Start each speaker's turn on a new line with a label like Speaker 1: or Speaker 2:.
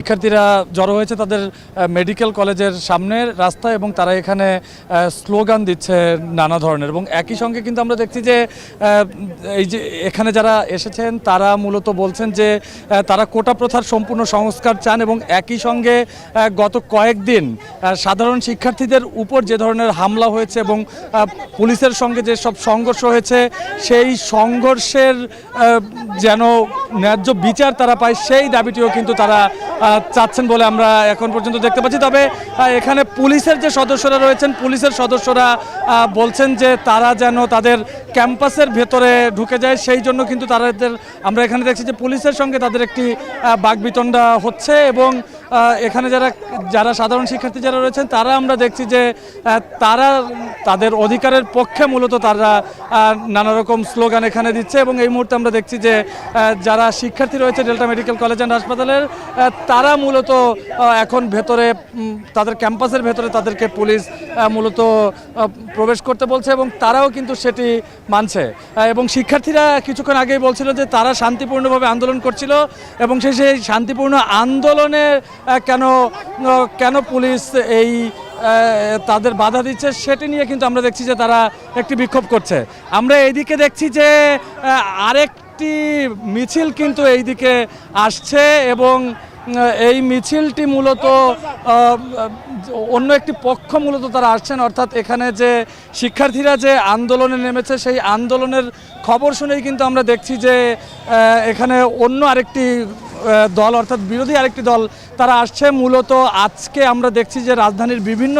Speaker 1: শিক্ষার্থীরা জড়ো হয়েছে তাদের মেডিকেল কলেজের সামনের রাস্তা এবং তারা এখানে স্লোগান দিচ্ছে নানা ধরনের এবং একই সঙ্গে কিন্তু আমরা দেখছি যে এই যে এখানে যারা এসেছেন তারা মূলত বলছেন যে তারা কোটা প্রথার সম্পূর্ণ সংস্কার চান এবং একই সঙ্গে গত কয়েকদিন সাধারণ শিক্ষার্থীদের উপর যে ধরনের হামলা হয়েছে এবং পুলিশের সঙ্গে যে সব সংঘর্ষ হয়েছে সেই সংঘর্ষের যেন ন্যায্য বিচার তারা পায় সেই দাবিটিও কিন্তু তারা চাচ্ছেন বলে আমরা এখন পর্যন্ত দেখতে পাচ্ছি। তবে এখানে পুলিশের যে সদস্যরা রয়েছেন পুলিশের সদস্যরা বলছেন যে তারা যেন তাদের ক্যাম্পাসের ভেতরে ঢুকে যায় সেই জন্য কিন্তু তাদের আমরা এখানে দেখছি যে পুলিশের সঙ্গে তাদের একটি আহ, বাকবিতণ্ডা হচ্ছে এবং এখানে যারা যারা সাধারণ শিক্ষার্থী যারা রয়েছেন তারা আমরা দেখছি যে তারা তাদের অধিকারের পক্ষে মূলত তারা নানা রকম স্লোগান এখানে দিচ্ছে এবং এই মুহূর্তে আমরা দেখছি যে যারা শিক্ষার্থী রয়েছে ডেল্টা মেডিকেল কলেজ অ্যান্ড হাসপাতালের তারা মূলত এখন ভেতরে তাদের ক্যাম্পাসের ভেতরে তাদেরকে পুলিশ মূলত প্রবেশ করতে বলছে এবং তারাও কিন্তু সেটি মানছে। এবং শিক্ষার্থীরা কিছুক্ষণ আগেই বলছিল যে তারা শান্তিপূর্ণভাবে আন্দোলন করছিল এবং সেই সেই শান্তিপূর্ণ আন্দোলনে আহ, কেন কেন পুলিশ এই তাদের বাধা দিচ্ছে সেটি নিয়ে কিন্তু আমরা দেখছি যে তারা একটি বিক্ষোভ করছে। আমরা এইদিকে দেখছি যে আরেকটি মিছিল কিন্তু এইদিকে আসছে এবং এই মিছিলটি মূলত অন্য একটি পক্ষ মূলত তারা আসছেন। অর্থাৎ এখানে যে শিক্ষার্থীরা যে আন্দোলনে নেমেছে, সেই আন্দোলনের খবর শুনেই কিন্তু আমরা দেখছি যে এখানে অন্য আরেকটি দল অর্থাৎ বিরোধী আরেকটি দল তারা আসছে। মূলত আজকে আমরা দেখছি যে রাজধানীর বিভিন্ন